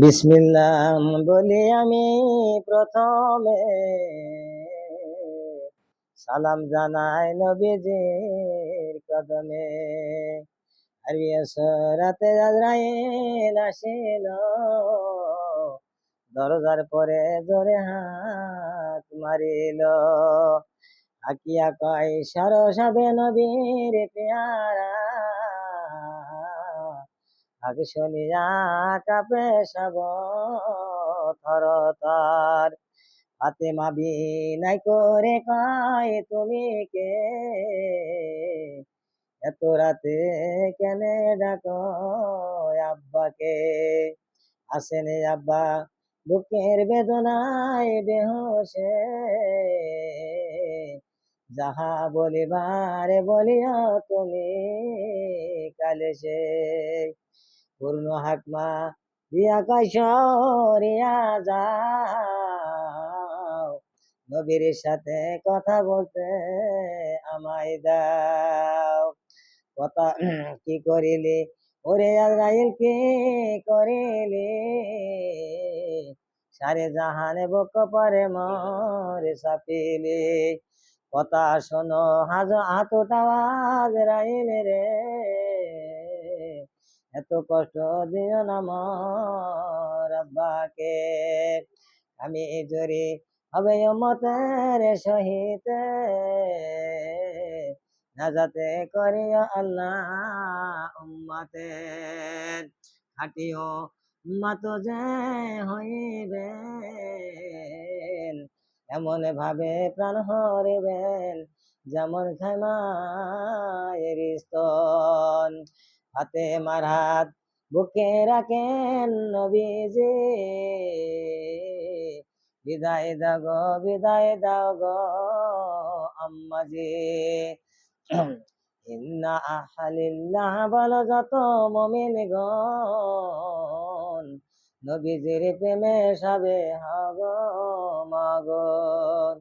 বিসমিল্লাহ বলি আমি প্রথমে। সালাম জানাই নবীজির কদমে। রাতে আজরাইল আসিল। দরজার পরে জোরে হাত মারিল। আকিয়া কয় সরসাবে নবীর পেয়ারা। আগে শুনিয়া কাপে সব থর তার হাতে মাবি নাই করে কয়, তুমি কে? এত রাতে কেনে ডাকো আব্বাকে? আসেনে আব্বা, বুকের বেদনায় বেহসে। যাহা বলিবারে বলিয়া তুমি কালে সে। পূর্ণ হাকমা দিয়া কৈশরিয়া যাও নবীর সাথে কথা বলতে আমায় দাও। কথা কি করিলি? ওরে আজরাইল কি করিলে? সারে জাহানে বক পরে মরে সাপিলি কথা শোনো, হাজ হাতটা আজরাইল রে। এত কষ্ট দিও না মোর আব্বাকে। আমি জরি হবে মতের সহিত। নাজাতে করিও আল্লাহ উম্মাতে খাটিও উম্মাত যে হইবে এমন ভাবে প্রাণ হরিবেন যেমন খাইমায়ের স্তন। হাতে মারহাত বুকে রাখেন নবীজি। বিদায় দাও গো, বিদায় দাও গো আম্মাজি। ইন্না আহালিল্লাহ বলো যত মমিন গন নবীজির প্রেমে সবে হগ মাগন।